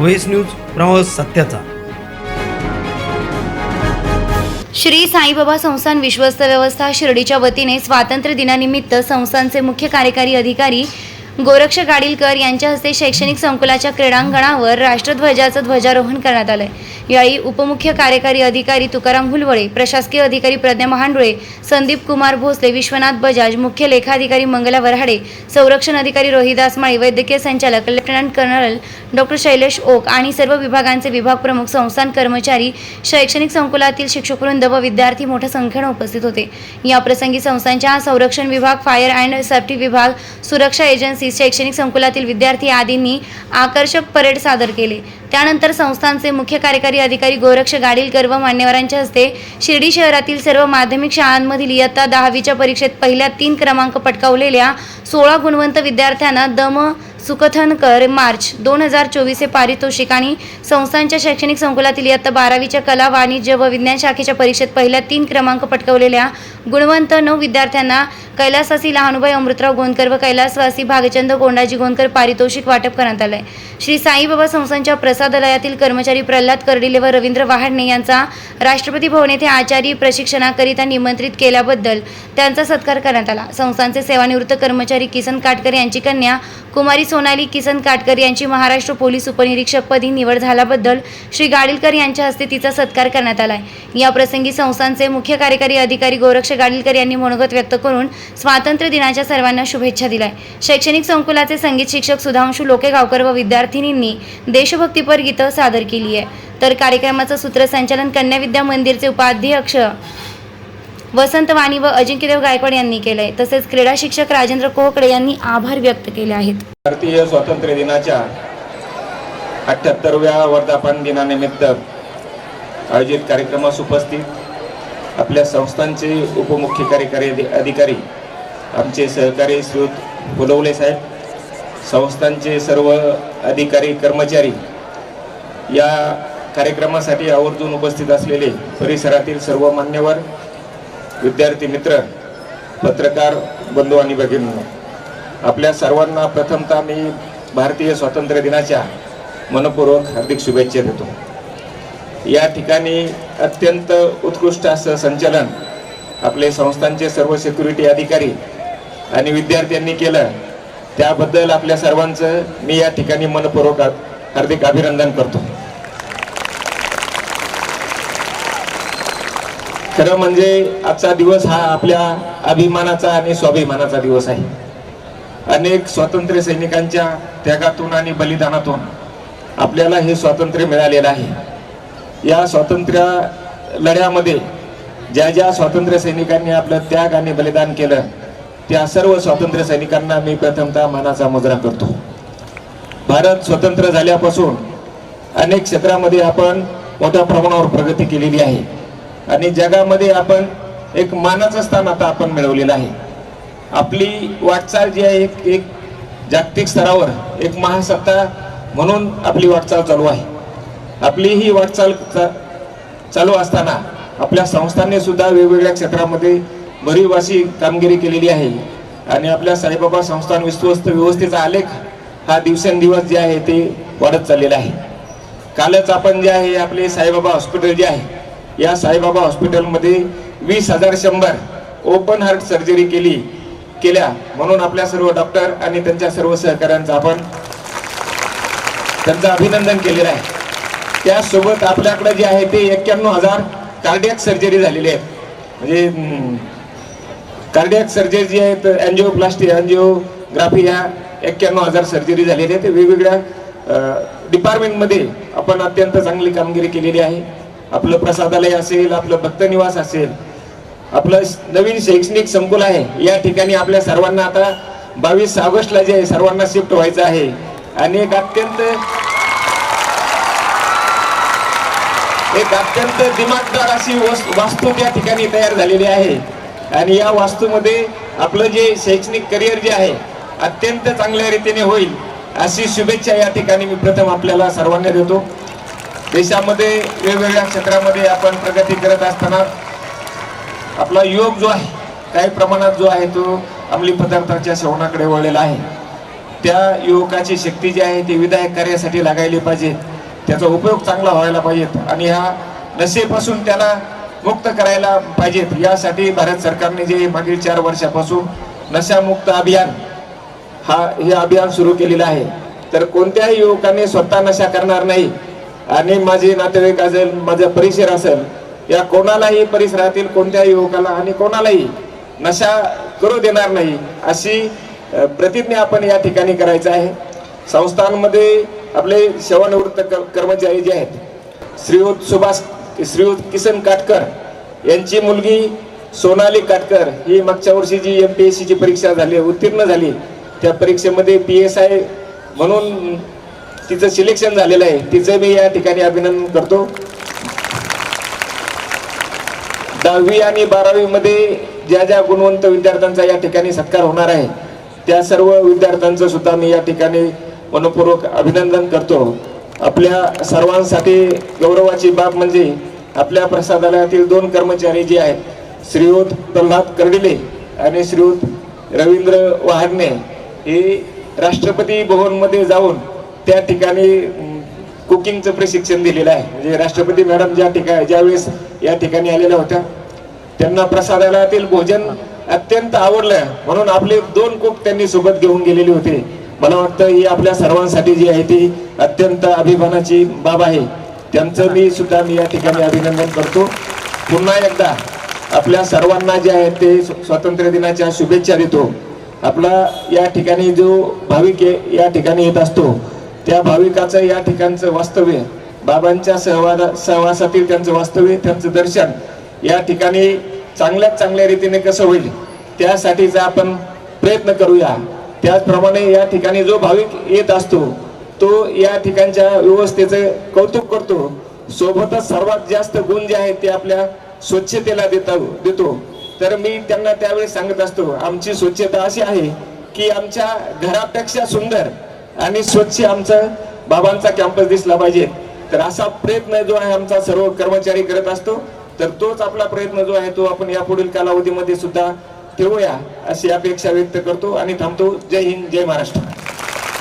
व्हेस news प्रवास सत्याचा. श्री साईबाबा संस्थान विश्वस्त व्यवस्था शिर्डीच्या वतीने स्वातंत्र्य दिनानिमित्त संस्थानचे मुख्य कार्यकारी अधिकारी गोरक्ष गाडीलकर यांच्या हस्ते शैक्षणिक संकुलाच्या क्रीडांगणावर राष्ट्रध्वजाचं ध्वजारोहण करण्यात आलंय. यावेळी उपमुख्य कार्यकारी अधिकारी तुकाराम हुलवळे प्रशासकीय अधिकारी प्रज्ञा महांडुळे संदीप कुमार भोसले विश्वनाथ बजाज मुख्य लेखाधिकारी मंगला वऱ्हाडे संरक्षण अधिकारी रोहिदास माळी वैद्यकीय संचालक lieutenant colonel doctor Shailesh Oak आणि सर्व विभागांचे विभाग प्रमुख संस्थान कर्मचारी शैक्षणिक संकुलातील शिक्षकवृंद व विद्यार्थी मोठ्या संख्येनं उपस्थित होते. याप्रसंगी संस्थांच्या संरक्षण विभाग फायर अँड सेफ्टी विभाग सुरक्षा एजन्सी शैक्षणिक संकुलातील विद्यार्थी आदींनी आकर्षक परेड सादर केले. त्यानंतर संस्थांचे मुख्य कार्यकारी अधिकारी गोरक्ष गाडीलकर व मान्यवरांच्या हस्ते शिर्डी शहरातील सर्व माध्यमिक शाळांमधील इयत्ता दहावीच्या परीक्षेत पहिल्या तीन क्रमांक पटकावलेल्या सोळा गुणवंत विद्यार्थ्यांना दम सुकथनकर मार्च दोन हजार चोवीस हे पारितोषिक आणि संस्थांच्या शैक्षणिक संकुलातील इयत्ता बारावीच्या कला वाणिज्य व विज्ञान शाखेच्या परीक्षेत पहिल्या तीन क्रमांक पटकवलेल्या गुणवंत नऊ विद्यार्थ्यांना कैलासवासी लहानुबाई अमृतराव गोंदकर व कैलासवासी भागचंद गोंडाजी गोंदकर पारितोषिक वाटप करण्यात आलंय. श्री साईबाबा संस्थांच्या प्रसादालयातील कर्मचारी प्रल्हाद कर्डिले व रवींद्र वहाडणे यांचा राष्ट्रपती भवन येथे आचारी प्रशिक्षणाकरिता निमंत्रित केल्याबद्दल त्यांचा सत्कार करण्यात आला. संस्थांचे सेवानिवृत्त कर्मचारी किसन काटकर यांची कन्या कुमारी सोनाली किसन काटकर यांची महाराष्ट्र पोलीस उपनिरीक्षकपदी निवड झाल्याबद्दल श्री गाडीलकर यांच्या हस्ते तिचा सत्कार करण्यात आलाय. या प्रसंगी संस्थांचे मुख्य कार्यकारी अधिकारी गोरक्ष गाडीलकर यांनी मनोगत व्यक्त करून स्वातंत्र्य दिनाच्या सर्वांना शुभेच्छा दिलाय. शैक्षणिक संकुलाचे संगीत शिक्षक सुधांशू लोकेगावकर व विद्यार्थिनींनी देशभक्तीपर गीतं सादर केली आहे तर कार्यक्रमाचं सूत्रसंचालन कन्या विद्या मंदिरचे उपाध्यक्ष वसंत वाणी व अजिंक्यदेव गायकवाड यांनी केलंय. तसेच क्रीडा शिक्षक राजेंद्र कोहकडे यांनी आभार व्यक्त केले आहेत. भारतीय स्वातंत्र्य दिनाच्या अठ्ठ्याहत्तरव्या वर्धापन दिनानिमित्त आयोजित कार्यक्रमास उपस्थित आपल्या संस्थांचे उपमुख्य कार्यकारी अधिकारी आमचे सहकारी श्रीयुत फुलवले साहेब संस्थांचे सर्व अधिकारी कर्मचारी या कार्यक्रमासाठी आवर्जून उपस्थित असलेले परिसरातील सर्व मान्यवर विद्यार्थी मित्र पत्रकार बंधू आणि भगिनी आपल्या सर्वांना प्रथमतः मी भारतीय स्वातंत्र्य दिनाच्या मनपूर्वक हार्दिक शुभेच्छा देतो. या ठिकाणी अत्यंत उत्कृष्ट असं संचलन आपले संस्थांचे सर्व सिक्युरिटी अधिकारी आणि विद्यार्थ्यांनी केलं त्याबद्दल आपल्या सर्वांचं मी या ठिकाणी मनपूर्वक हार्दिक अभिनंदन करतो. खरं म्हणजे आजचा दिवस हा आपल्या अभिमानाचा आणि स्वाभिमानाचा दिवस आहे. अनेक स्वातंत्र्य सैनिकांच्या त्यागातून आणि बलिदानातून आपल्याला हे स्वातंत्र्य मिळालेलं आहे. या स्वातंत्र्य लढ्यामध्ये ज्या ज्या स्वातंत्र्य सैनिकांनी आपलं त्याग आणि बलिदान केलं त्या सर्व स्वातंत्र्य सैनिकांना मी प्रथमतः मानाचा मुजरा करतो. भारत स्वतंत्र झाल्यापासून अनेक क्षेत्रामध्ये आपण मोठ्या प्रमाणावर प्रगती केलेली आहे. आणि जगामध्ये आपण एक मानाचं स्थान आता आपण मिळवलेलं आहे. आपली वाटचाल जी आहे एक एक जागतिक स्तरावर एक महासत्ता म्हणून आपली वाटचाल चालू आहे. आपली ही वाटचाल चा- चालू असताना आपल्या संस्थांनी सुद्धा वेगवेगळ्या क्षेत्रामध्ये भरीवासी कामगिरी केलेली आहे. आणि आपल्या साईबाबा संस्थान विश्वस्त व्यवस्थेचा आलेख हा दिवसेंदिवस जे आहे ते वाढत चाललेला आहे. कालच आपण जे आहे आपले साईबाबा हॉस्पिटल जे आहे या साईबाबा हॉस्पिटलमध्ये वीस हजार शंभर ओपन हार्ट सर्जरी केली केल्या. म्हणून आपल्या सर्व डॉक्टर आणि त्यांच्या सर्व सहकाऱ्यांचं आपण त्यांचं अभिनंदन केलेलं आहे. त्यासोबत आपल्याकडे जे आहे ते एक्क्याण्णव हजार कार्डियक सर्जरी झालेली आहेत. म्हणजे कार्डियक सर्जरी जी आहे तर अँजिओप्लास्टी अँजिओग्राफी ह्या एक्क्याण्णव हजार सर्जरी झालेली आहे ते वेगवेगळ्या डिपार्टमेंटमध्ये आपण अत्यंत चांगली कामगिरी केलेली आहे. आपलं प्रसादालय असेल आपलं भक्तनिवास असेल आपलं नवीन शैक्षणिक संकुल आहे या ठिकाणी आपल्या सर्वांना आता बावीस ऑगस्टला जे आहे सर्वांना शिफ्ट व्हायचं आहे. आणि एक अत्यंत एक अत्यंत दिमागदार अशी वास्तू त्या ठिकाणी तयार झालेली आहे. आणि या वास्तूमध्ये आपलं जे शैक्षणिक करिअर जे आहे अत्यंत चांगल्या रीतीने होईल अशी शुभेच्छा या ठिकाणी मी प्रथम आपल्याला सर्वांना देतो. देशामध्ये वेगवेगळ्या क्षेत्रामध्ये आपण प्रगती करत असताना आपला योग जो आहे काही प्रमाणात जो आहे तो अंमली पदार्थाच्या सेवनाकडे वळलेला आहे. त्या युवकाची शक्ती जी आहे ती विधायक कार्यासाठी लागायली पाहिजे. त्याचा उपयोग चांगला व्हायला पाहिजेत आणि ह्या नशेपासून त्याला मुक्त करायला पाहिजेत यासाठी भारत सरकारने जे मागील चार वर्षापासून नशामुक्त अभियान हा हे अभियान सुरू केलेलं आहे. तर कोणत्याही युवकाने स्वतः नशा करणार नाही. आणि माझे नातेवाईक असेल माझा परिसर असेल या कोणालाही परिसरातील कोणत्याही युवकाला आणि कोणालाही नशा करू देणार नाही अशी प्रतिज्ञा आपण या ठिकाणी करायचं आहे. संस्थांमध्ये आपले सेवानिवृत्त क- कर्मचारी जे आहेत श्रीयुत सुभाष श्रीयुत किसन काटकर यांची मुलगी सोनाली काटकर ही मागच्या वर्षी जी एम पी एस सीची परीक्षा झाली उत्तीर्ण झाली त्या परीक्षेमध्ये पी एस आय म्हणून तिचं सिलेक्शन झालेलं आहे. तिचं मी या ठिकाणी अभिनंदन करतो. दहावी आणि बारावी मध्ये ज्या ज्या गुणवंत विद्यार्थ्यांचा या ठिकाणी सत्कार होणार आहे त्या सर्व विद्यार्थ्यांचं सुद्धा मी या ठिकाणी मनपूर्वक अभिनंदन करतो. आपल्या सर्वांसाठी गौरवाची बाब म्हणजे आपल्या प्रसादालयातील दोन कर्मचारी जे आहेत श्रीयुत प्रल्हाद कर्डिले आणि श्रीयुत रवींद्र वहाडणे हे राष्ट्रपती भवनमध्ये जाऊन त्या ठिकाणी कुकिंगचं प्रशिक्षण दिलेलं आहे. म्हणजे राष्ट्रपती मॅडम ज्या ठिकाणी ज्यावेळेस या ठिकाणी आलेल्या होत्या त्यांना प्रसादालयातील भोजन अत्यंत आवडलं. म्हणून आपले दोन कुक त्यांनी सोबत घेऊन गेलेले होते. मला वाटतं ही आपल्या सर्वांसाठी जी आहे ती अत्यंत अभिमानाची बाब आहे. त्यांचं मी सुद्धा मी या ठिकाणी अभिनंदन करतो. पुन्हा एकदा आपल्या सर्वांना जे आहे ते स्वातंत्र्य दिनाच्या शुभेच्छा देतो. आपला या ठिकाणी जो भाविक आहे, या ठिकाणी येत असतो. त्या भाविकाचं या ठिकाणचं वास्तव्य बाबांच्या सहवाद सहवासातील त्यांचं वास्तव्य त्यांचं दर्शन या ठिकाणी चांगल्यात चांगल्या रीतीने कसं होईल त्यासाठीचा आपण प्रयत्न करूया. त्याचप्रमाणे या ठिकाणी जो भाविक येत असतो तो या ठिकाणच्या व्यवस्थेचं कौतुक करतो. सोबतच सर्वात जास्त गुण जे आहेत ते आपल्या स्वच्छतेला देता देतो. तर मी त्यांना त्यावेळेस सांगत असतो आमची स्वच्छता अशी आहे की आमच्या घरापेक्षा सुंदर आणि स्वच्छ आमचा बाबांचा कॅम्पस दिसला पाहिजे. तर असा प्रयत्न जो आहे आमचा सर्व कर्मचारी करत असतो तर तोच आपला प्रयत्न जो आहे तो आपण या पुढील कालावधीमध्ये सुद्धा ठेवूया अशी अपेक्षा व्यक्त करतो आणि थांबतो. जय हिंद जय महाराष्ट्र.